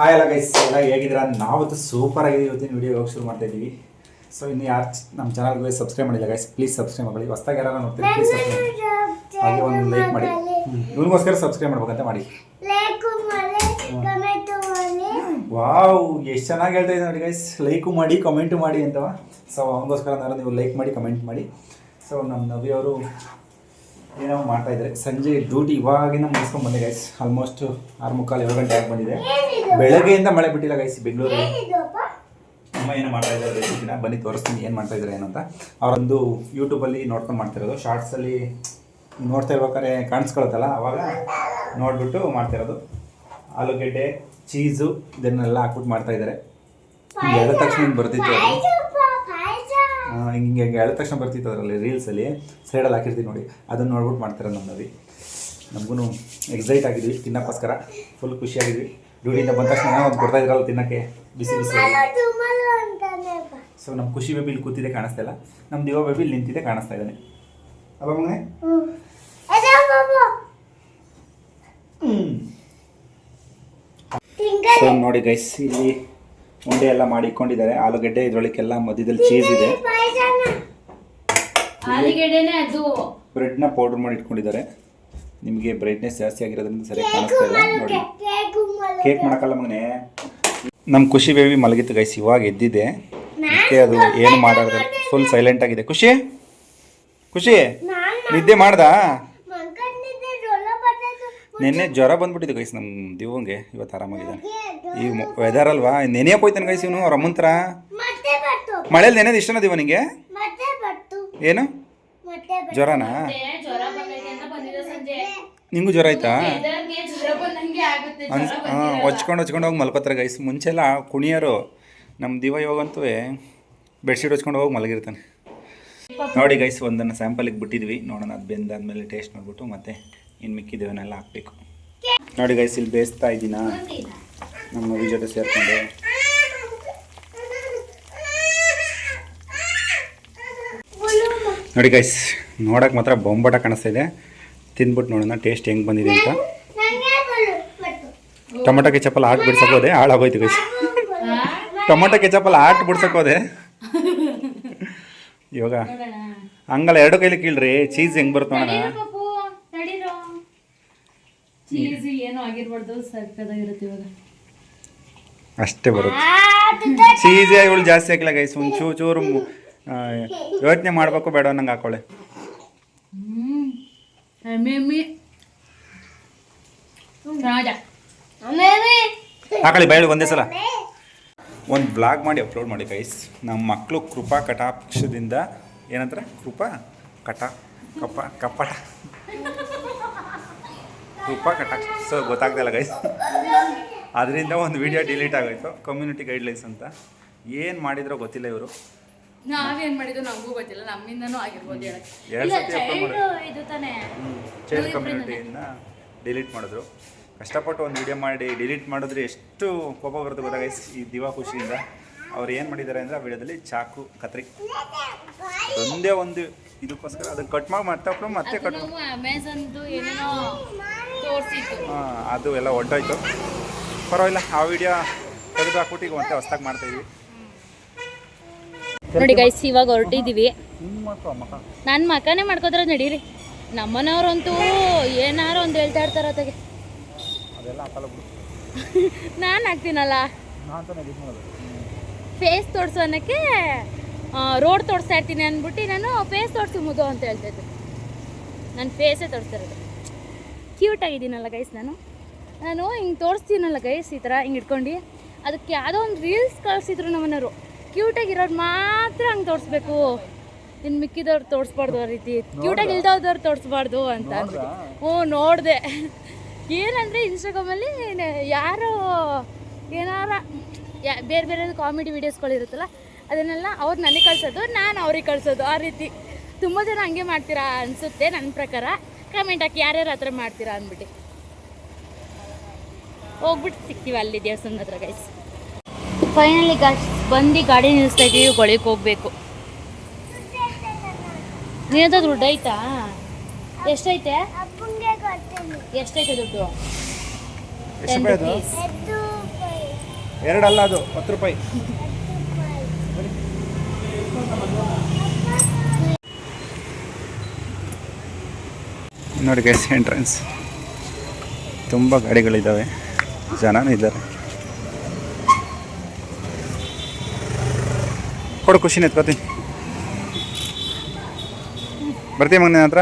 ಆ ಎಲ್ಲ ಗೈಸ್ ಎಲ್ಲ ಹೇಗಿದ್ದೀರಾ? ನಾವತ್ತು ಸೂಪರ್ ಆಗಿದೆ. ಇವತ್ತಿನ ವೀಡಿಯೋ ಹೋಗಿ ಶುರು ಮಾಡ್ತಾ ಇದ್ದೀವಿ? ಸೊ ಇನ್ನು ಯಾರು ನಮ್ಮ ಚಾನಲ್ಗೆ ಸಬ್ಸ್ಕ್ರೈಬ್ ಮಾಡಿಲ್ಲ ಗೈಸ್ ಪ್ಲೀಸ್ ಸಬ್ಸ್ಕ್ರೈಬ್ ಮಾಡಿ ಹೊಸ್ದಾಗಿ ಯಾರು ನೋಡ್ತೀರಿ ಪ್ಲೀಸ್ ಸಬ್ಸ್ಕ್ರೈಬ್ ಹಾಗೆ ಒಂದು ಲೈಕ್ ಮಾಡಿ. ಇವನಿಗೋಸ್ಕರ ಸಬ್ಸ್ಕ್ರೈಬ್ ಮಾಡ್ಬೇಕಂತ ಮಾಡಿ. ವಾವ್ ಎಷ್ಟು ಚೆನ್ನಾಗಿ ಹೇಳ್ತಾ ಇದ್ದೀನಿ ನೋಡಿ ಗೈಸ್ ಲೈಕು ಮಾಡಿ ಕಮೆಂಟು ಮಾಡಿ ಅಂತವ. ಸೊ ಅವನಿಗೋಸ್ಕರ ನಾನು ನೀವು ಲೈಕ್ ಮಾಡಿ ಕಮೆಂಟ್ ಮಾಡಿ. ಸೊ ನಮ್ಮ ನವಿ ಅವರು ಏನೋ ಮಾಡ್ತಾ ಇದ್ರೆ ಸಂಜೆ ಡ್ಯೂಟಿ ಇವಾಗಿನ ಮುಗಿಸ್ಕೊಂಡು ಬಂದೆ ಗೈಸ್ ಆಲ್ಮೋಸ್ಟ್ ಆರು ಮುಕ್ಕಾಲು ಏಳು ಗಂಟೆ ಆಗಿ ಬಂದಿದೆ. ಬೆಳಗ್ಗೆಯಿಂದ ಮಳೆ ಬಿಟ್ಟಿಲ್ಲ ಗೈಸ್ ಬೆಂಗಳೂರಲ್ಲಿ ಏನಿದಪ್ಪ ಅಮ್ಮ ಏನೋ ಮಾಡ್ತಾ ಇದ್ದಾರೆ ದಿನ. ಬನ್ನಿ ತೋರಿಸ್ತೀನಿ ಏನು ಮಾಡ್ತಾ ಇದ್ದಾರೆ ಏನು ಅಂತ. ಅವರೊಂದು ಯೂಟ್ಯೂಬಲ್ಲಿ ನೋಡ್ಕೊಂಡು ಮಾಡ್ತಿರೋದು ಶಾರ್ಟ್ಸಲ್ಲಿ ನೋಡ್ತಾ ಇರ್ಬೇಕಾದ್ರೆ ಕಾಣಿಸ್ಕೊಳುತ್ತಲ್ಲ ಅವಾಗ ನೋಡ್ಬಿಟ್ಟು ಮಾಡ್ತಿರೋದು ಆಲೂಗೆಡ್ಡೆ ಚೀಸು ಇದನ್ನೆಲ್ಲ ಹಾಕ್ಬಿಟ್ಟು ಮಾಡ್ತಾ ಇದ್ದಾರೆ. ಹೇಳಿದ ತಕ್ಷಣ ಬರ್ತಿತ್ತು ಅದು ಪಾಯಸಪ್ಪ ಪಾಯಸ ಆ, ಹಿಂಗೆ ಹಿಂಗೆ ಹೇಳಿದ ತಕ್ಷಣ ಬರ್ತಿತ್ತು ಅದರಲ್ಲಿ ರೀಲ್ಸಲ್ಲಿ ಸೈಡಲ್ಲಿ ಹಾಕಿರ್ತೀವಿ ನೋಡಿ. ಅದನ್ನು ನೋಡ್ಬಿಟ್ಟು ಮಾಡ್ತಾರೆ ನಮ್ಮ ನವಿ. ನಮಗೂ ಎಕ್ಸೈಟ್ ಆಗಿದ್ವಿ ತಿನ್ನಕ್ಕೋಸ್ಕರ. ಫುಲ್ ಖುಷಿಯಾಗಿದ್ವಿ. ಡ್ಯೂಟಿಯಿಂದ ಬಂದ ತಕ್ಷಣ ಒಂದು ಕೊಡ್ತಾ ಇದ್ರಲ್ಲ ತಿನ್ನಕ್ಕೆ. ಬಿಸಿ ಬಿಸಿ. ಸೊ ನಮ್ಮ ಖುಷಿ ಬೇಬಿ ಇಲ್ಲಿ ಕೂತಿದೆ ಕಾಣಿಸ್ತಾ ಇಲ್ಲ. ನಮ್ಮ ದಿವ ಬೇಬಿ ಇಲ್ಲಿ ನಿಂತಿದೆ ಕಾಣಿಸ್ತಾ ಇದ್ದಾನೆ. ಅಲ್ಲ ಮಗನೇ. ನೋಡಿ ಗೈಸ್ ಇಲ್ಲಿ ಉಂಡೆ ಎಲ್ಲ ಮಾಡಿ ಇಟ್ಕೊಂಡಿದ್ದಾರೆ. ಆಲೂಗಡ್ಡೆ ಇದ್ರೊಳಕ್ಕೆಲ್ಲ ಮಧ್ಯದಲ್ಲಿ ಚೀಸ್ ಇದೆ. ಆಲೂಗೆಡ್ಡೆನೆ ಅದು. ಬ್ರೆಡ್ನ ಪೌಡರ್ ಮಾಡಿ ಇಟ್ಕೊಂಡಿದ್ದಾರೆ. ನಿಮಗೆ ಬ್ರೈಟ್ನೆಸ್ ಜಾಸ್ತಿ ಆಗಿರೋದ್ರಿಂದ ಸರಿಯಾಗಿ ಕಾಣಿಸ್ತಾ ಇಲ್ಲ. ನೋಡಿ. ಕೇಕ್ ಮಾಡೋಕ್ಕಲ್ಲ ಮಗನೇ. ನಮ್ಮ ಖುಷಿ ಬೇಬಿ ಮಲಗಿತ್ತು ಗೈಸ್ ಇವಾಗ ಎದ್ದಿದೆ. ಮತ್ತೆ ಅದು ಏನು ಮಾಡೋದು ಫುಲ್ ಸೈಲೆಂಟ್ ಆಗಿದೆ. ಖುಷಿ? ಖುಷಿ? ನಿದ್ದೆ ಮಾಡ್ದಾ? ನಿನ್ನೆ ಜ್ವರ ಬಂದ್ಬಿಟ್ಟಿದೆ ಗೈಸ್ ನಮ್ಮ ದಿವಂಗೆ ಇವತ್ತು ಆರಾಮಾಗಿದ್ದಾನೆ. ಈ ವೆದರ್ ಅಲ್ವಾ? ನೆನೆಯಕ್ಕೆ ಹೋಯ್ತಾನೆ ಗೈಸ್ ಇವನು ಅವ್ರ ಬರ್ತು. ಮಳೇಲಿ ನೆನೆದು ಇಷ್ಟನ ದಿವ ನಿಂಗೆ? ಏನು? ಜ್ವರನಾ? ನಿಂಗೂ ಜ್ವರ ಆಯ್ತಾ? ಹಚ್ಕೊಂಡು ಜ್ವರ ಬಂದಂಗೆ ಆಗುತ್ತೆ ಅನ್ಸ್ ಜ್ವರ ಹಾಂ ಬಂದಿರಲ್ಲ. ಹೊಚ್ಕೊಂಡು ಹೊಚ್ಕೊಂಡು ಹೋಗಿ ಮಲ್ಕೋತಾರೆ ಗೈಸ್ ಮುಂಚೆಲ್ಲ ಕುಣಿಯರು ನಮ್ಮ ದಿವ ಇವಾಗಂತೂ ಬೆಡ್ಶೀಟ್ ಹೊಚ್ಕೊಂಡು ಹೋಗಿ ಮಲಗಿರ್ತಾನೆ. ನೋಡಿ ಗೈಸ್ ಒಂದನ್ನು ಸ್ಯಾಂಪಲಿಗೆ ಬಿಟ್ಟಿದ್ವಿ. ನೋಡೋಣ ಅದು ಬೆಂದಾದ್ಮೇಲೆ ಟೇಸ್ಟ್ ನೋಡ್ಬಿಟ್ಟು ಮತ್ತೆ ಇನ್ನು ಮಿಕ್ಕಿದ್ದೇವನ್ನೆಲ್ಲ ಹಾಕ್ಬೇಕು. ನೋಡಿ ಗೈಸ್ ಇಲ್ಲಿ ಬೇಯಿಸ್ತಾ ಇದ್ದೀನ? ನಮ್ಮ ಮಗು ಜೊತೆ ಸೇರಿಕೊಂಡು. ನೋಡಿ ಗೈಸ್ ನೋಡೋಕೆ ಮಾತ್ರ ಬೊಂಬಾಟ ಕಾಣಿಸ್ತಾ ಇದೆ. ತಿಂದ್ಬಿಟ್ಟು ನೋಡೋಣ ಟೇಸ್ಟ್ ಹೆಂಗೆ ಬಂದಿದೆ ಅಂತ. ಟೊಮೊಟೊ ಕೆಚಪ್ಪಲ್ಲಿ ಆಟ ಬಿಡ್ಸೋಕೋದೆ ಹಾಳಾಗೋಯ್ತು ಗೈಸ್ ಟೊಮೊಟೊ ಕೆಚಪಲ್ಲಿ ಆಟ ಬಿಡ್ಸಕ್ಕೋದೆ ಇವಾಗ ಹಂಗಲ್ಲ ಎರಡು ಕೈಲಿ ಕೀಳ್ರಿ ಚೀಸ್ ಹೆಂಗೆ ಬರುತ್ತೆ ನೋಡೋಣ. ಚೀಸ್ ಏನೋ ಆಗಿರ್ಬಾರ್ದು ಸಕ್ಕದಾಗಿರುತ್ತೆ ಇವಾಗ. ಅಷ್ಟೇ ಬರುತ್ತೆ. ಚೀಸಿ ಇವಳು ಜಾಸ್ತಿ ಹಾಕಿಲ್ಲ ಗೈಸ್ ಒಂದು ಚೂ ಚೂರು ಯೋಚನೆ ಮಾಡಬೇಕು ಬೇಡ ನಂಗೆ ಹಾಕೊಳ್ಳೆ ಹಾಕೊಳ್ಳಿ ಬಯಲು ಒಂದೇ ಸಲ. ಒಂದು ಬ್ಲಾಗ್ ಮಾಡಿ ಅಪ್ಲೋಡ್ ಮಾಡಿ ಗೈಸ್ ನಮ್ಮ ಮಕ್ಕಳು ಕೃಪಾ ಕಟಾಕ್ಷದಿಂದ ಏನಂತಾರೆ? ಕೃಪಾ ಕಟ ಕಪ ಕಪಟ. ಕೃಪಾ ಕಟ್ಟಾಕ್ ಸೊ ಗೊತ್ತಾಗ್ತಿಲ್ಲ ಗೈಸ್ ಅದರಿಂದ ಒಂದು ವಿಡಿಯೋ ಡಿಲೀಟ್ ಆಗೋಯ್ತು. ಕಮ್ಯುನಿಟಿ ಗೈಡ್ಲೈನ್ಸ್ ಅಂತ. ಏನು ಮಾಡಿದ್ರೋ ಗೊತ್ತಿಲ್ಲ ಇವರು. ನಾವೇನ್ ಮಾಡಿದ್ರು ನಮಗೂ ಗೊತ್ತಿಲ್ಲ. ನಮ್ಮಿಂದನೂ ಆಗಿರ್ಬೋದು ಚೈಲ್ಡ್ ಕಮ್ಯುನಿಟಿಯಿಂದ ಡಿಲೀಟ್ ಮಾಡಿದ್ರು. ಕಷ್ಟಪಟ್ಟು ಒಂದು ವಿಡಿಯೋ ಮಾಡಿ ಡಿಲೀಟ್ ಮಾಡಿದ್ರೆ ಎಷ್ಟು ಕೋಪ ಬರುತ್ತೆ ಗೊತ್ತಾಗ ಈ ದಿವಾ ಖುಷಿಯಿಂದ. ಅವ್ರು ಏನು ಮಾಡಿದ್ದಾರೆ ಅಂದರೆ ಆ ವಿಡಿಯೋದಲ್ಲಿ ಚಾಕು ಕತ್ರಿ. ಒಂದೇ ಒಂದು ಇದಕ್ಕೋಸ್ಕರ ಅದನ್ನು ಕಟ್ ಮಾಡಿ ಮತ್ತೆ ಮತ್ತೆ ಕಟ್ ನಾವು ಅಮೆಝಾನ್ದು ಏನೇನೋ ಅದು ಎಲ್ಲ ಹೊಂಟೋಯ್ತು ಪರವಾಗಿಲ್ಲ ಆ ವಿಡಿಯೋ ತೆಗೆದು ಹಾಕ್ಬಿಟ್ಟು ಈಗ ಮತ್ತೆ ಹೊಸ್ದಾಗಿ ಮಾಡ್ತಾಯಿದ್ವಿ ನೋಡಿ ಗೈಸ್ ಇವಾಗ ಹೊರಟಿದ್ದೀವಿ ನನ್ನ ಮಕನೇ ಮಾಡ್ಕೋದ್ರೆ ನಡೀರಿ. ನಮ್ಮನವ್ರಂತೂ ಏನಾರು ಒಂದು ಹೇಳ್ತಾ ಇರ್ತಾರೆ ಅತ್ತಗೆ. ನಾನು ಹಾಕ್ತೀನಲ್ಲ. ನಾನು ತಾನೇ ಇದು ಫೇಸ್ ತೋರ್ಸೋನಕ್ಕೆ ಅನ್ನೋಕ್ಕೆ ರೋಡ್ ತೋರಿಸ್ತಾ ಇರ್ತೀನಿ ಅಂದ್ಬಿಟ್ಟು ನಾನು ಫೇಸ್ ತೋರಿಸಿ ಮುದು ಅಂತ ಹೇಳ್ತಾ ಇದ್ದೆ. ನನ್ನ ಫೇಸೇ ತೋರಿಸ್ತಾ ಇರೋದು. ಕ್ಯೂಟ್ ಆಗಿದ್ದೀನಲ್ಲ ಗೈಸ್ ನಾನು. ನಾನು ಹಿಂಗೆ ತೋರಿಸ್ತೀನಲ್ಲ ಗೈಸ್ ಈ ಥರ ಹಿಂಗೆ ಇಟ್ಕೊಂಡು. ಅದಕ್ಕೆ ಯಾವುದೋ ಒಂದು ರೀಲ್ಸ್ ಕಳಿಸಿದ್ರು ನಮ್ಮನೆಯವರು. ಕ್ಯೂಟಾಗಿರೋರು ಮಾತ್ರ ಹಂಗೆ ತೋರಿಸ್ಬೇಕು. ಇನ್ನು ಮಿಕ್ಕಿದವ್ರು ತೋರಿಸ್ಬಾರ್ದು ಆ ರೀತಿ. ಕ್ಯೂಟಾಗಿ ಇಲ್ದವ್ರು ತೋರಿಸ್ಬಾರ್ದು ಅಂತ. ಅಂದ್ಬಿಟ್ಟು ಹ್ಞೂ ನೋಡಿದೆ. ಏನಂದರೆ ಇನ್ಸ್ಟಾಗ್ರಾಮಲ್ಲಿ ಯಾರು ಏನಾರ ಯಾ ಬೇರೆ ಬೇರೆ ಕಾಮಿಡಿ ವೀಡಿಯೋಸ್ಗಳಿರುತ್ತಲ್ಲ ಅದನ್ನೆಲ್ಲ ಅವ್ರು ನನಗೆ ಕಳ್ಸೋದು ನಾನು ಅವ್ರಿಗೆ ಕಳಿಸೋದು ಆ ರೀತಿ. ತುಂಬ ಜನ ಹಂಗೆ ಮಾಡ್ತೀರಾ ಅನಿಸುತ್ತೆ ನನ್ನ ಪ್ರಕಾರ. ಕಮೆಂಟ್ ಹಾಕಿ ಯಾರ್ಯಾರ ಹತ್ರ ಮಾಡ್ತೀರಾ ಅಂದ್ಬಿಟ್ಟು. ಹೋಗ್ಬಿಟ್ಟು ಸಿಗ್ತೀವಿ ಅಲ್ಲಿ ದೇವಸ್ಥಾನ ಹತ್ರ ಗೈಸ್ ಫೈನಲಿ ಗಾಸ್ ಬಂದು ಗಾಡಿ ನಿಲ್ಲಿಸ್ತಾ ಇದ್ದೀವಿ ಗೊಳಿಗೆ ಹೋಗ್ಬೇಕು. ನಿನ್ನದ ದುಡ್ಡು ಐತಾ ಎಷ್ಟೈತೆ? ಎಷ್ಟೈತೆ ದುಡ್ಡು? ಎರಡಲ್ಲ ಅದು ಹತ್ತು ರೂಪಾಯಿ. ನೋಡಿ ಗೈಸ್ ಎಂಟ್ರೆನ್ಸ್ ತುಂಬ ಗಾಡಿಗಳಿದ್ದಾವೆ ಜನನೂ ಇದ್ದಾರೆ. ಕೊಡು ಖುಷಿನ ಎತ್ಕೋತೀನಿ ಬರ್ತೀಯ ಮಗನ ಹತ್ರ?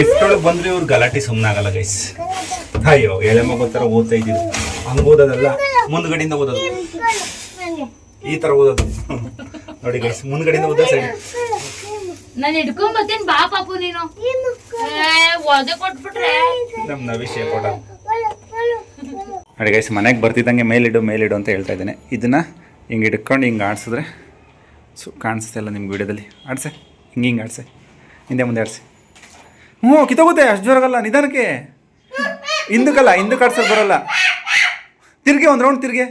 ಲಿಫ್ಟ್ ಒಳಗೆ ಬಂದ್ರೆ ಇವ್ರು ಗಲಾಟೆ ಸುಮ್ಮನಾಗಲ್ಲ ಗೈಸ್ ಅಯ್ಯೋ ಎಳೆ ಮಗು ಓದ್ತಾ ಇದ್ದೀವಿ. ಹಂಗೆ ಓದೋದಲ್ಲ. ಮುಂದ್ಗಡೆಯಿಂದ ಓದೋದು. ಈ ತರ ಓದೋದು. ನೋಡಿ ಗೈಸ್ ಮುಂದ್ಗಡೆಯಿಂದ ಓದೋ ಸರಿ ನಾನು ಹಿಡ್ಕೊಂಡ್ ಬರ್ತೀನಿ ಬಾ ಪಾಪು ನೀನು. ಒದೆ ಕೊಟ್ಬಿಟ್ರೆ. ನಮ್ಮ ನವಿಷಯ ಕೊಡ ನೋಡಿ ಗೈಸ್ ಮನೆಗೆ ಬರ್ತಿದ್ದಂಗೆ ಮೇಲಿಡು ಮೇಲಿಡು ಅಂತ ಹೇಳ್ತಾ ಇದ್ದೇನೆ. ಇದನ್ನ ಹಿಂಗೆ ಹಿಡ್ಕೊಂಡು ಹಿಂಗೆ ಆಡಿಸಿದ್ರೆ ಸೊ ಕಾಣಿಸುತ್ತೆ ಇಲ್ಲ ನಿಮ್ಗೆ ವಿಡಿಯೋದಲ್ಲಿ. ಆಡ್ಸೆ. ಹಿಂಗೆ ಹಿಂಗೆ ಆಡ್ಸೆ. ಹಿಂದೆ ಮುಂದೆ ಆಡ್ಸಿ. ಹ್ಞೂ, ಕಿತ್ತೋಗುತ್ತೆ, ಅಷ್ಟು ಜೋರಾಗಲ್ಲ, ನಿಧಾನಕ್ಕೆ. ಹಿಂದಕ್ಕಲ್ಲ ಹಿಂದಕ್ಕೆ ಆಡ್ಸೋದು ಬರಲ್ಲ. ತಿರ್ಗೆ ಒಂದು ರೌಂಡ್ ತಿರ್ಗೆ.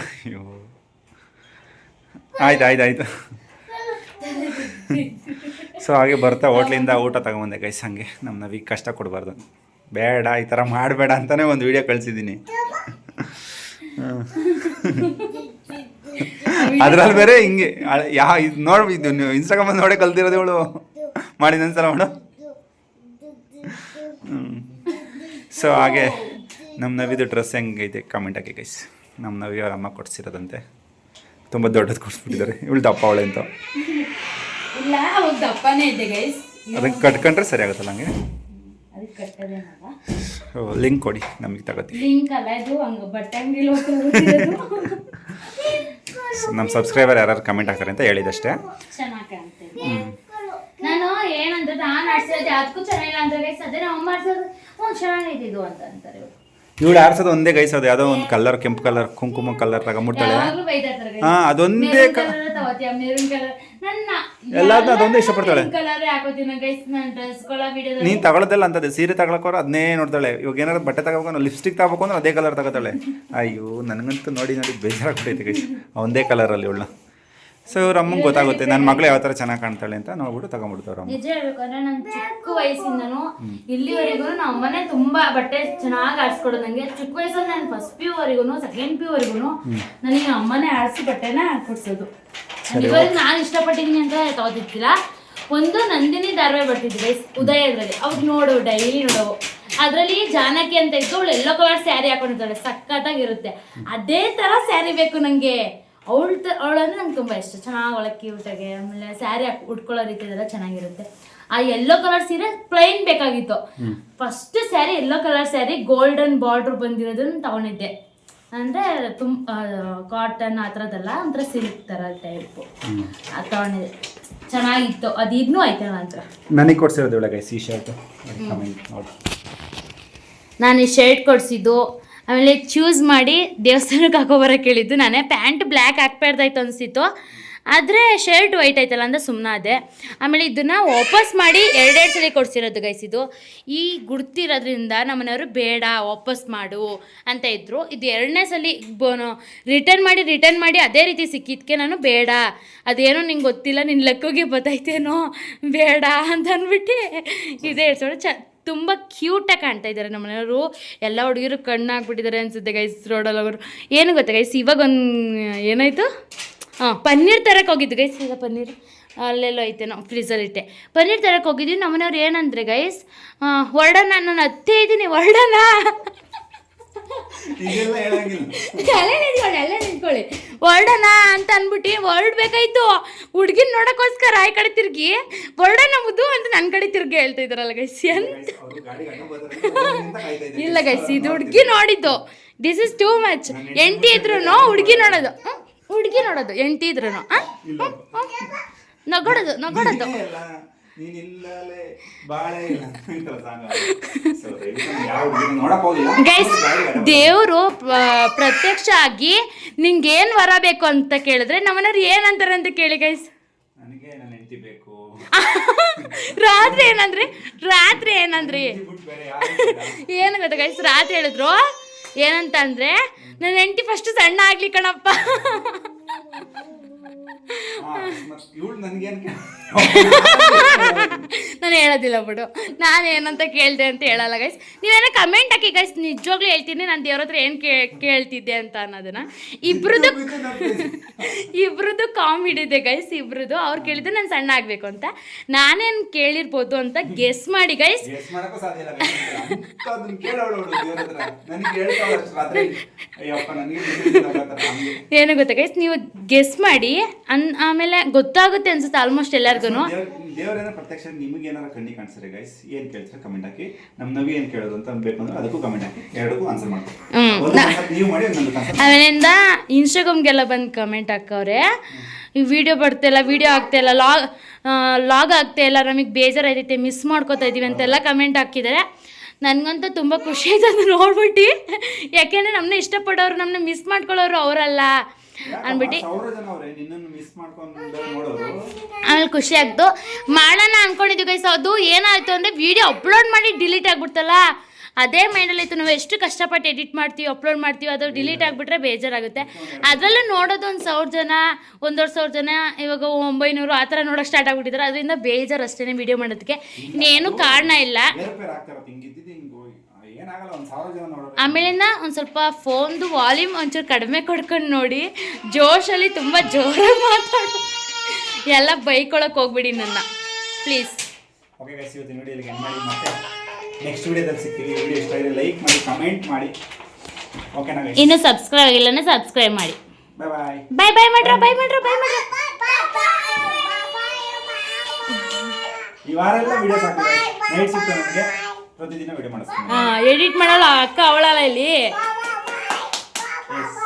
ಅಯ್ಯೋ. ಆಯ್ತು ಆಯ್ತು ಆಯ್ತು. ಸೊ ಹಾಗೆ ಬರ್ತಾ ಹೋಟ್ಲಿಂದ ಊಟ ತಗೊಂಬಂದೆ ಗೈಸ್ ಹಂಗೆ. ನಮ್ಮ ನವಿಗೆ ಕಷ್ಟ ಕೊಡಬಾರ್ದು. ಬೇಡ, ಈ ಥರ ಮಾಡಬೇಡ ಅಂತಲೇ ಒಂದು ವಿಡಿಯೋ ಕಳಿಸಿದ್ದೀನಿ. ಅದ್ರಲ್ಲಿ ಬೇರೆ ಹಿಂಗೆ ಯಾವ ಇದು ನೋಡಿ, ಇದು ನೀವು ಇನ್ಸ್ಟಾಗ್ರಾಮಲ್ಲಿ ನೋಡೇ ಕಲ್ತಿರೋದು ಮಾಡಿದ ಸಲ ಮಾಡು. ಸೊ ಹಾಗೆ ನಮ್ಮ ನವಿದು ಡ್ರೆಸ್ ಹೆಂಗೈತೆ ಕಾಮೆಂಟ್ ಹಾಕಿ ಗೈಸ್ ನಮ್ಮ ನವಿ ಅವ್ರ ಅಮ್ಮ ಕೊಡ್ಸಿರೋದಂತೆ. ತುಂಬ ದೊಡ್ಡದು ಕೊಡಿಸ್ಬಿಟ್ಟಿದ್ದಾರೆ. ಇವಳು ದಪ್ಪ ಅವಳೆ ಅಂತ. ಅದಕ್ಕೆ ಕಟ್ಕೊಂಡ್ರೆ ಸರಿ ಆಗುತ್ತಲ್ಲ ಹಂಗೆ? ಲಿಂಕ್ ಕೊಡಿ ನಮಗೆ ತಗೋತಿ. ನಮ್ಮ ಸಬ್ಸ್ಕ್ರೈಬರ್ ಯಾರು ಕಮೆಂಟ್ ಹಾಕ್ತಾರೆ ಅಂತ ಹೇಳಿದಷ್ಟೇ. ಚೆನ್ನಾಗಿ ಕಾಣ್ತದೆ ನಾನು ಆಡ್ಸಿರೋದು ಯಾವ್ದಕ್ಕೂ ಚೆನ್ನಾಗಿಲ್ಲ ಅಂತ ಗೈಸ್ ಅದೇ ನಾವು ಮಾಡ್ಸೋದು. ಹ್ಞೂ ಚೆನ್ನಾಗಿದ್ದು ಇದು ಅಂತ ಅಂತಾರೆ ಇವ್ರು. ಇವಳು ಆಡ್ಸೋದು ಒಂದೇ ಗೈಸೋದು ಯಾವುದೋ ಒಂದು ಕಲರ್ ಕೆಂಪು ಕಲರ್ ಕುಂಕುಮ ಕಲರ್ ತಗೊಂಬಿಡ್ತಾಳೆ ಯಾವಾಗ್ಲೂ ಬೈತಾ ಇರ್ತಾರೆ ಹಾ, ಅದೊಂದೇ ಕ- ತಗೋತೀಯ ಮೆರೂನ್ ಕಲರ್ ನನ್ನ ಎಲ್ಲಾದ್ನೂ ಅದೊಂದೇ ಇಷ್ಟಪಡ್ತಾಳೆ. ಕಲರ್ ಹಾಕೋತೀನಿ ಗೈಸ್ ನಾನು ವಿಡಿಯೋದಲ್ಲಿ ತಗೊಳ್ಳೋದಲ್ಲ ಅಂತದೆ ಸೀರೆ ತಗೊಳಕೋರು ಅದನ್ನೇ ನೋಡ್ತಾಳೆ. ಇವಾಗ ಏನಾದ್ರು ಬಟ್ಟೆ ತಗೋಬೇಕು ಲಿಪ್ಸ್ಟಿಕ್ ತಗೋಬೇಕು ಅಂದ್ರೆ ಅದೇ ಕಲರ್ ತಗೋತಾಳೆ. ಅಯ್ಯೋ ನನಗಂತೂ ನೋಡಿ ನೋಡಿ ಬೇಜಾರಾಗ್ಬಿಟ್ಟೈತೆ ಗೈಸ್ ಒಂದೇ ಕಲರಲ್ಲಿ ಇವಳು ಸೊ ಇವ್ರ ಅಮ್ಮಂಗೆ ಗೊತ್ತಾಗುತ್ತೆ. ನನ್ನ ಮಗಳು ಯಾವ ಥರ ಚೆನ್ನಾಗಿ ಕಾಣ್ತಾಳೆ ಅಂತ ನೋಡ್ಬಿಟ್ಟು ತಗೊಂಡ್ಬಿಡ್ತಾವ್ರ ಅಮ್ಮ ನಿಜ ಹೇಳ್ಬೇಕಂದ್ರೆ ನಾನು ಚಿಕ್ಕ ವಯಸ್ಸಿಂದನು ಇಲ್ಲಿವರೆಗೂ ನಮ್ಮ ಅಮ್ಮನೇ ತುಂಬಾ ಬಟ್ಟೆ ಚೆನ್ನಾಗಿ ಆಡ್ಸ್ಕೊಡೋದು ನಂಗೆ. ಚಿಕ್ಕ ವಯಸ್ಸಲ್ಲಿ ನಾನು ಫಸ್ಟ್ ಪಿ ವರೆಗೂ ಸೆಕೆಂಡ್ ಪಿ ವರೆಗೂ ನನಗೆ ಅಮ್ಮನೆ ಆಡಿಸಿ ಬಟ್ಟೆನ ಕೊಡ್ಸೋದು. ಇವಾಗ ನಾನು ಇಷ್ಟಪಟ್ಟಿದ್ದೀನಿ ಅಂತ ತಗೋತಿದ್ದಿಲ್ಲ ಒಂದು ನಂದಿನಿ ಧಾರವಾಹಿ ಬರ್ತಿದ್ವಿ ಉದಯದಲ್ಲಿ ಉದಯದ್ರಲ್ಲಿ. ಅವಾಗ ನೋಡು ಡೈಲಿ ನೋಡೋ. ಅದರಲ್ಲಿ ಜಾನಕಿ ಅಂತ ಇತ್ತು ಅವಳು ಎಲ್ಲೋ ಕಲರ್ ಸ್ಯಾರಿ ಹಾಕೊಂಡಿರ್ತಾಳೆ. ಸಖತ್ತಾಗಿರುತ್ತೆ. ಅದೇ ತರ ಸ್ಯಾರಿ ಬೇಕು ನಂಗೆ. ಅವಳ ಅವಳಂದ್ರೆ ನಂಗೆ ತುಂಬ ಇಷ್ಟ. ಚೆನ್ನಾಗಿ ಒಳಗೆ ಕ್ಯೂಟಾಗೆ ಆಮೇಲೆ ಸ್ಯಾರಿ ಹಾಕಿ ಉಟ್ಕೊಳ್ಳೋ ರೀತಿ ಎಲ್ಲ ಚೆನ್ನಾಗಿರುತ್ತೆ. ಆ ಎಲ್ಲೋ ಕಲರ್ ಸೀರೆ ಪ್ಲೈನ್ ಬೇಕಾಗಿತ್ತು. First saree yellow colour saree golden border ಬಂದಿರೋದನ್ನ ತಗೊಂಡಿದ್ದೆ. ಅಂದರೆ ತುಂಬ ಕಾಟನ್ ಆ ಥರದ್ದಲ್ಲ ಒಂಥರ ಸಿಲ್ಕ್ ಥರ ಟೈಪು ಅದು ತಗೊಂಡಿದ್ದೆ. ಚೆನ್ನಾಗಿತ್ತು. ಅದು ಇನ್ನೂ ನಂತರ ಹತ್ರ. ನನಗೆ ಕೊಡ್ಸಿರೋದು ಒಳಗೆ ಸಿ ಶರ್ಟ್ ನಾನು ಈ ಶರ್ಟ್ ಕೊಡಿಸಿದ್ದು. ಆಮೇಲೆ ಚೂಸ್ ಮಾಡಿ ದೇವಸ್ಥಾನಕ್ಕೆ ಹಾಕೋಬರಕ್ಕೆ ಹೇಳಿದ್ದು ನಾನೇ. ಪ್ಯಾಂಟ್ ಬ್ಲ್ಯಾಕ್ ಹಾಕ್ಬಾರ್ದಾಯ್ತು ಅನಿಸಿತ್ತು. ಆದರೆ ಶರ್ಟ್ ವೈಟ್ ಆಯ್ತಲ್ಲ ಅಂತ ಸುಮ್ಮನಾದೆ ಆಮೇಲೆ ಇದನ್ನು ವಾಪಸ್ ಮಾಡಿ ಎರಡೆರಡು ಸಲ ಕೊಡಿಸಿರೋದು ಗೈಸ್ ಇದು. ಈ ಗುರ್ತಿರೋದ್ರಿಂದ ನಮ್ಮನೆಯವರು ಬೇಡ, ವಾಪಸ್ ಮಾಡು ಅಂತ ಇದ್ದರು ಇದು ಎರಡನೇ ಸಲ ರಿಟರ್ನ್ ಮಾಡಿ ರಿಟರ್ನ್ ಮಾಡಿ ಅದೇ ರೀತಿ ಸಿಕ್ಕಿದ್ಕೆ ನಾನು ಬೇಡ. ಅದೇನೋ ನಿಂಗೆ ಗೊತ್ತಿಲ್ಲ ನಿನ್ನ ಲೆಕ್ಕಗೆ ಬತ್ತೈತೇನೋ ಬೇಡ ಅಂತ ಅಂದ್ಬಿಟ್ಟು. ಇದೇ ಹೇಳ್ಸೋಣ ಚ ತುಂಬ ಕ್ಯೂಟಾಗಿ ಕಾಣ್ತಾ ಇದ್ದಾರೆ ನಮ್ಮ ಮನೆಯವರು ಎಲ್ಲ ಹುಡುಗಿರು ಕಣ್ಣಾಗ್ಬಿಟ್ಟಿದ್ದಾರೆ ಅನ್ಸುತ್ತೆ ಗೈಸ್ ರೋಡಲ್ಲಿ ಅವರು ಏನು ಗೊತ್ತಾ ಗೈಸ್ ಇವಾಗ ಒಂದು, ಏನಾಯಿತು? ಹಾಂ, ಪನ್ನೀರ್ ತರಕ್ಕೆ ಹೋಗಿದ್ದು ಗೈಸ್ ಈಗ ಪನ್ನೀರ್ ಅಲ್ಲೆಲ್ಲೋ ಐತೆ ನಾವು ಫ್ರೀಸಲ್ಲಿ ಇಟ್ಟೆ. ಪನ್ನೀರ್ ತರಕ್ಕೆ ಹೋಗಿದ್ವಿ, ನಮ್ಮನೆಯವ್ರು ಏನಂದ್ರೆ ಗೈಸ್ ಹೊರಡೋಣ ನಾನು ಅತ್ತೆ ಇದ್ದೀನಿ ಹೊರಡೋಣ ಹೇಳಂಗಿಲ್ಲ. ಅಲ್ಲೇ ನಿಂತ್ಕೊಳ್ಳಿ ಅಲ್ಲೇ ನಿಂತ್ಕೊಳ್ಳಿ. ಹೊರಡೋಣ ಅಂತ ಅಂದ್ಬಿಟ್ಟು ಹೊರಡ್ಬೇಕಾಯ್ತು ಹುಡ್ಗಿನ ನೋಡೋಕ್ಕೋಸ್ಕರ ಆ ಕಡೆ ತಿರುಗಿ ಹೊರಡೋಣ ಮುದ್ದು ಅಂತ ನನ್ನ ಕಡೆ ತಿರ್ಗಿ ಹೇಳ್ತಾ ಇದ್ರಲ್ಲ ಗೈಸ್ ಅಂತ ಇಲ್ಲ ಗೈಸಿ ಇದು ಹುಡ್ಗಿ ನೋಡಿದ್ದು. ದಿಸ್ ಇಸ್ ಟೂ ಮಚ್ ಎಂಟಿ ಇದ್ರು ಹುಡ್ಗಿ ನೋಡೋದು. ಹುಡ್ಗಿ ನೋಡೋದು ಎಂಟಿ ಇದ್ರು ನಗಡೋದು ನಗೊಡೋದು. ನೀನಿಲ್ಲಲೇ ಬಾಳೆ ಗೈಸ್ ದೇವರು ಪ್ರತ್ಯಕ್ಷ ಆಗಿ ನಿಂಗೇನು ವರ ಬೇಕು ಅಂತ ಕೇಳಿದ್ರೆ ನಮ್ಮನೆಯವ್ರು ಏನಂತಾರೆ ಅಂತ ಕೇಳಿ ಗೈಸ್ ನನಗೆ ನನ್ನ ಹೆಂಡತಿ ಬೇಕು. ರಾತ್ರಿ ಏನಂದ್ರಿ? ರಾತ್ರಿ ಏನಂದ್ರಿ? ಏನು ಗೊತ್ತಾ ಗೈಸ್ ರಾತ್ರಿ ಹೇಳಿದ್ರು ಏನಂತ ಅಂದ್ರೆ ನನ್ನ ಹೆಂಡತಿ ಫಸ್ಟ್ ಸಣ್ಣ ಆಗ್ಲಿ ಕಣಪ್ಪ. ಇವಳು ನನಗೇನು ನಾನು ಹೇಳೋದಿಲ್ಲ ಬಿಡು. ನಾನು ಏನಂತ ಕೇಳಿದೆ ಅಂತ ಹೇಳಲ್ಲ ಗೈಸ್ ನೀವೇನೋ ಕಮೆಂಟ್ ಹಾಕಿ ಗೈಸ್ ನಿಜವಾಗ್ಲೂ ಹೇಳ್ತೀನಿ. ನಾನು ದೇವ್ರ ಹತ್ರ ಏನು ಕೇ ಕೇಳ್ತಿದ್ದೆ ಅಂತ ಅನ್ನೋದನ್ನ. ಇಬ್ರದ್ದು ಇಬ್ರದ್ದು ಕಾಮಿಡಿ ಇದೆ ಗೈಸ್ ಇಬ್ರದ್ದು ಅವ್ರು ಕೇಳಿದ್ದು ನಾನು ಸಣ್ಣ ಆಗಬೇಕು ಅಂತ. ನಾನೇನು ಕೇಳಿರ್ಬೋದು ಅಂತ ಗೆಸ್ ಮಾಡಿ ಗೈಸ್ ಏನು ಗೊತ್ತಾ ಗೈಸ್ ನೀವು ಗೆಸ್ ಮಾಡಿ ಅನ್ ಆಮೇಲೆ ಗೊತ್ತಾಗುತ್ತೆ ಅನ್ಸುತ್ತೆ ಆಲ್ಮೋಸ್ಟ್ ಎಲ್ಲರಿಗೂ ದೇವ್ರ ದೇವರೇನ ಪ್ರತ್ಯಕ್ಷ ನಿಮಗೆ ಏನಾರ ಕಣ್ಣಿ ಕಾಣಿಸ್ತಾರೆ ಗೈಸ್ ಏನ್ ಕೇಳ್ತಾರೆ? ಕಮೆಂಟ್ ಹಾಕಿ. ನಮ್ ನವಿ ಏನ್ ಕೇಳೋದು ಅಂತ ಬೇಕು ಅಂದ್ರೆ ಅದಕ್ಕೂ ಕಮೆಂಟ್ ಹಾಕಿ. ಎರಡಕ್ಕೂ ಆನ್ಸರ್ ಮಾಡ್ತೀವಿ. ನೀವು ಮಾಡಿ ಆಮೇಲಿಂದ ಇನ್ಸ್ಟಾಗ್ರಾಮ್ಗೆಲ್ಲ ಬಂದು ಕಮೆಂಟ್ ಹಾಕವ್ರೆ. ಈ ವಿಡಿಯೋ ಬರ್ತಿಲ್ಲ ವಿಡಿಯೋ ಇಲ್ಲ ಲಾಗ್ ಲಾಗ್ ಆಗ್ತಾ ಇಲ್ಲ ನಮಗೆ ಬೇಜಾರಾಯ್ತೈತೆ ಮಿಸ್ ಮಾಡ್ಕೋತಾ ಇದೀವಿ ಅಂತೆಲ್ಲ ಕಮೆಂಟ್ ಹಾಕಿದ್ದಾರೆ ನನಗಂತೂ ತುಂಬ ಖುಷಿ ಆಯ್ತು ಅದನ್ನು ನೋಡ್ಬಿಟ್ಟು. ಯಾಕೆಂದರೆ ನಮ್ಮನ್ನ ಇಷ್ಟಪಡೋರು ನಮ್ಮನ್ನ ಮಿಸ್ ಮಾಡ್ಕೊಳ್ಳೋರು ಅವರಲ್ಲ. ಅಂದ್ಬಿಟ್ಟು ಆಮೇಲೆ ಖುಷಿ ಆಗ್ತು ಮಾಡೋಣ ಅನ್ಕೊಂಡಿದ್ವಿ ಗೈಸ್ ಅದು ಏನಾಯ್ತು ಅಂದರೆ ವಿಡಿಯೋ ಅಪ್ಲೋಡ್ ಮಾಡಿ ಡಿಲೀಟ್ ಆಗ್ಬಿಡ್ತಲ್ಲ. ಅದೇ ಮೈಂಡಲ್ಲಿ ಇತ್ತು ನಾವು ಎಷ್ಟು ಕಷ್ಟಪಟ್ಟು ಎಡಿಟ್ ಮಾಡ್ತೀವಿ ಅಪ್ಲೋಡ್ ಮಾಡ್ತೀವಿ ಅದು ಡಿಲೀಟ್ ಆಗಿಬಿಟ್ರೆ ಬೇಜಾರಾಗುತ್ತೆ. ಅದರಲ್ಲೂ ನೋಡೋದು ಒಂದು ಸಾವಿರ ಜನ ಒಂದೂವರೆ ಸಾವಿರ ಜನ ಇವಾಗ ಒಂಬೈನೂರು ಆ ಥರ ನೋಡೋಕೆ ಸ್ಟಾರ್ಟ್ ಆಗಿಬಿಟ್ಟಿದ್ದಾರೆ ಅದರಿಂದ ಬೇಜಾರು ಅಷ್ಟೇ ವಿಡಿಯೋ ಮಾಡೋದಕ್ಕೆ. ಇನ್ನೇನು ಕಾರಣ ಇಲ್ಲ. ಏನಾಗಲ್ಲ ಒಂದು ಸ್ವಲ್ಪ ಫೋನ್ದು ವಾಲ್ಯೂಮ್ ಒಂಚೂರು ಕಡಿಮೆ ಕೊಡ್ಕೊಂಡು ನೋಡಿ. ಜೋಶಲ್ಲಿ ತುಂಬ ಜೋರಾಗಿ ಮಾತಾಡು. ಎಲ್ಲ ಬೈಕೊಳಕ್ಕೆ ಹೋಗ್ಬಿಡಿ ನನ್ನ. ಪ್ಲೀಸ್. ಓಕೆ ಗೈಸ್ ಇವತ್ತಿನ ವಿಡಿಯೋ ಇಲ್ಲಿಗೆ ಮಾಡಿ. ಮತ್ತೆ ನೆಕ್ಸ್ಟ್ ವಿಡಿಯೋದಲ್ಲಿ ಸಿಗ್ತೀವಿ ವಿಡಿಯೋ ಇಷ್ಟ ಆಗಿದೆ ಲೈಕ್ ಮಾಡಿ ಕಮೆಂಟ್ ಮಾಡಿ. ಓಕೆನಾ ನಾವು ಇನ್ನು ಸಬ್ಸ್ಕ್ರೈಬ್ ಆಗಿಲ್ಲನೇ ಸಬ್ಸ್ಕ್ರೈಬ್ ಮಾಡಿ. ಬಾಯ್ ಬಾಯ್ ಬಾಯ್ ಬೈ ಮಾಡ್ರ ಬಾಯ್ ಮಾಡ್ರ ಬಾಯ್ ಮಾಡ್ರ. ಈ ವಾರ ಎಲ್ಲ ವಿಡಿಯೋ ಹಾಕ್ತೀವಿ ನೈಟ್ ಸಿಗ್ತದೆ ನನಗೆ ಪ್ರತಿದಿನ ವಿಡಿಯೋ ಮಾಡಿಸ್ತೀನಿ. ಎಡಿಟ್ ಮಾಡಲ್ಲ ಅಕ್ಕ ಅವಳಲ್ಲ ಇಲ್ಲಿ. ಎಸ್